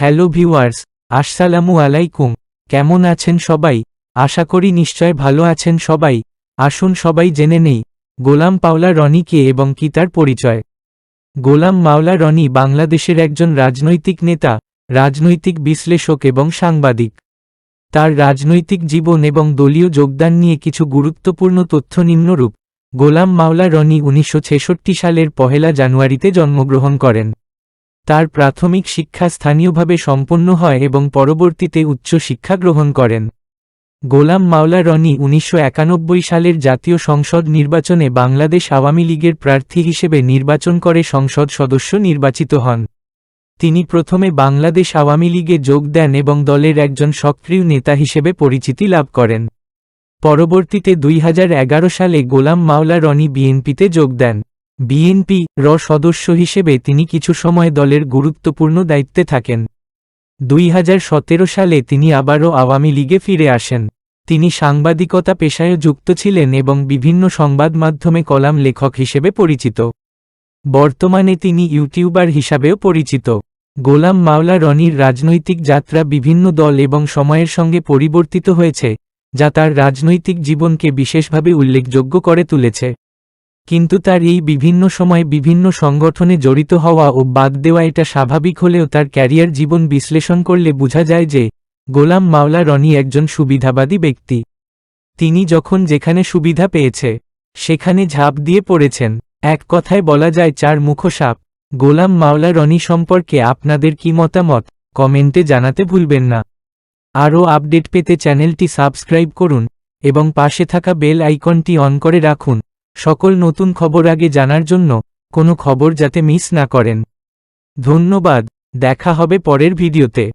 Hello viewers, আসসালামু আলাইকুম। কেমন আছেন সবাই? আশা করি নিশ্চয় ভালো আছেন সবাই। আসুন সবাই জেনে নেই, গোলাম পাওলা রনি কে এবং কি তার পরিচয়? গোলাম মাওলা রনি বাংলাদেশের একজন রাজনৈতিক নেতা, রাজনৈতিক বিশ্লেষক এবং সাংবাদিক। তার রাজনৈতিক জীবন এবং দলীয় যোগদান নিয়ে কিছু গুরুত্বপূর্ণ তথ্য নিম্নরূপ। গোলাম মাওলা রনি উনিশশো ছেষট্টি সালের পহেলা জানুয়ারিতে জন্মগ্রহণ করেন। তার প্রাথমিক শিক্ষা স্থানীয়ভাবে সম্পন্ন হয় এবং পরবর্তীতে উচ্চ শিক্ষা গ্রহণ করেন। গোলাম মাওলা রনি উনিশশো একানব্বই সালের জাতীয় সংসদ নির্বাচনে বাংলাদেশ আওয়ামী লীগের প্রার্থী হিসেবে নির্বাচন করে সংসদ সদস্য নির্বাচিত হন। তিনি প্রথমে বাংলাদেশ আওয়ামী লীগে যোগ দেন এবং দলের একজন সক্রিয় নেতা হিসেবে পরিচিতি লাভ করেন। পরবর্তীতে দুই হাজার এগারো সালে গোলাম মাওলা রনি বিএনপিতে যোগ দেন। বিএনপি র সদস্য হিসেবে তিনি কিছু সময় দলের গুরুত্বপূর্ণ দায়িত্বে থাকেন। দুই হাজার সতেরো সালে তিনি আবারও আওয়ামী লীগে ফিরে আসেন। তিনি সাংবাদিকতা পেশায় যুক্ত ছিলেন এবং বিভিন্ন সংবাদ মাধ্যমে কলাম লেখক হিসেবে পরিচিত। বর্তমানে তিনি ইউটিউবার হিসাবেও পরিচিত। গোলাম মাওলা রনির রাজনৈতিক যাত্রা বিভিন্ন দল এবং সময়ের সঙ্গে পরিবর্তিত হয়েছে, যা তার রাজনৈতিক জীবনকে বিশেষভাবে উল্লেখযোগ্য করে তুলেছে। কিন্তু তার এই বিভিন্ন সময় বিভিন্ন সংগঠনে জড়িত হওয়া ও বাদ দেওয়া এটা স্বাভাবিক হলেও তার ক্যারিয়ার জীবন বিশ্লেষণ করলে বোঝা যায় যে, গোলাম মাওলা রনি একজন সুবিধাবাদী ব্যক্তি। তিনি যখন যেখানে সুবিধা পেয়েছে, সেখানে ঝাঁপ দিয়ে পড়েছেন। এক কথায় বলা যায় চার মুখসাপ গোলাম মাওলা রনি সম্পর্কে আপনাদের কি মতামত? কমেন্টে জানাতে ভুলবেন না। আরও আপডেট পেতে চ্যানেলটি সাবস্ক্রাইব করুন এবং পাশে থাকা বেল আইকনটি অন করে রাখুন। সকল নতুন খবর আগে জানার জন্য কোনো খবর যাতে মিস না করেন। ধন্যবাদ, দেখা হবে পরের ভিডিওতে।